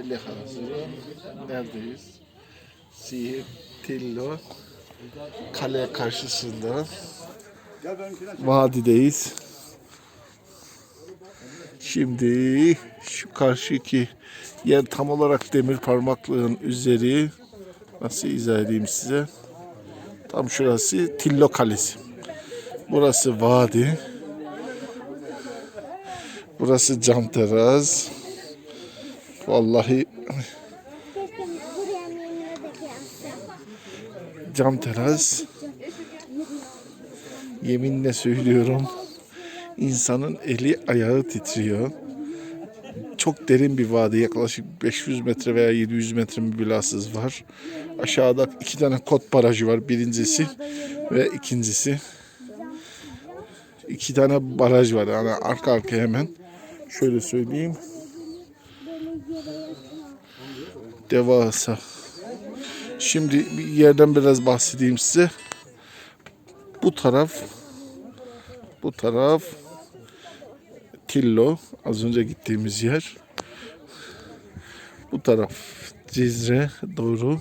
50 Hazırım. Neredeyiz? Siirt, Tillo, kale karşısında. Vadideyiz. Şimdi şu karşıki yer tam olarak demir parmaklığın üzeri. Nasıl izah edeyim size? Tam şurası Tillo Kalesi. Burası vadi. Burası cam teras. Vallahi cam teras. Yeminle söylüyorum. insanın eli ayağı titriyor. Çok derin bir vadi. Yaklaşık 500 metre veya 700 metre bir bilasız var. Aşağıda iki tane kot barajı var. Birincisi ve ikincisi. İki tane baraj var. Yani arka arkaya hemen. Şöyle söyleyeyim. Devasa. Şimdi bir yerden biraz bahsedeyim size. Bu taraf bu taraf Tillo az önce gittiğimiz yer. Bu taraf Cizre doğru.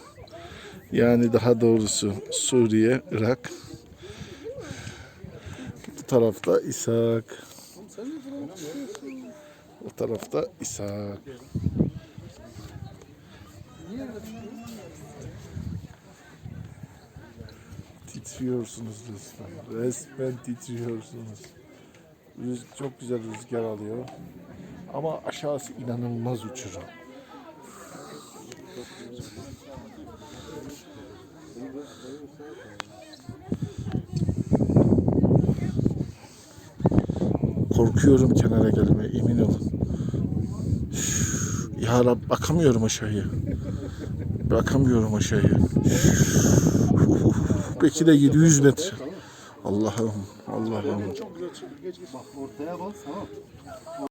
Yani daha doğrusu Suriye, Irak. Bu tarafta İshak. O tarafta İshak. Titriyorsunuz resmen. Resmen titriyorsunuz. Rüz çok güzel rüzgar alıyor. Ama aşağısı inanılmaz uçurum. Korkuyorum kenara gelmeye emin olun. Ya Rab bakamıyorum aşağıya. Bakamıyorum aşağıya. Belki de 700 metre. Allah'ım, Allah'ım.